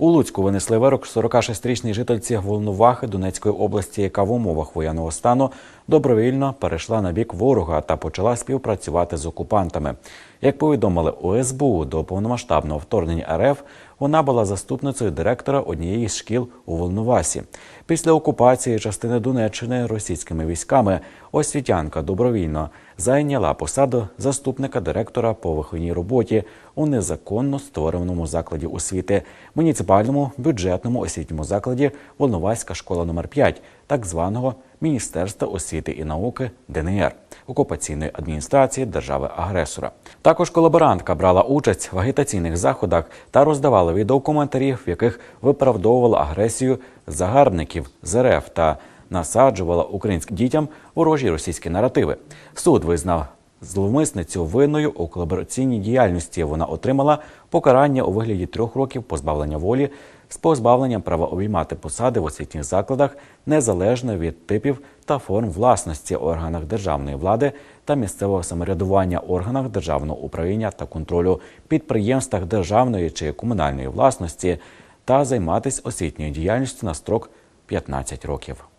У Луцьку винесли вирок 46-річній жительці Волновахи Донецької області, яка в умовах воєнного стану добровільно перейшла на бік ворога та почала співпрацювати з окупантами. Як повідомили у СБУ до повномасштабного вторгнення РФ, вона була заступницею директора однієї з шкіл у Волновасі. Після окупації частини Донеччини російськими військами освітянка добровільно зайняла посаду заступника директора по виховній роботі у незаконно створеному закладі освіти муніципальному бюджетному освітньому закладі Волноваська школа номер 5 так званого Міністерства освіти і науки ДНР окупаційної адміністрації держави-агресора. Також колаборантка брала участь в агітаційних заходах та роздавала відеокоментарів, в яких виправдовувала агресію загарбників з РФ та насаджувала українським дітям ворожі російські наративи. Суд визнав зловмисницю винною у колабораційній діяльності. Вона отримала покарання у вигляді трьох років позбавлення волі з позбавленням права обіймати посади в освітніх закладах незалежно від типів та форм власності органах державної влади та місцевого самоврядування, органах державного управління та контролю, підприємствах державної чи комунальної власності та займатися освітньою діяльністю на строк 15 років.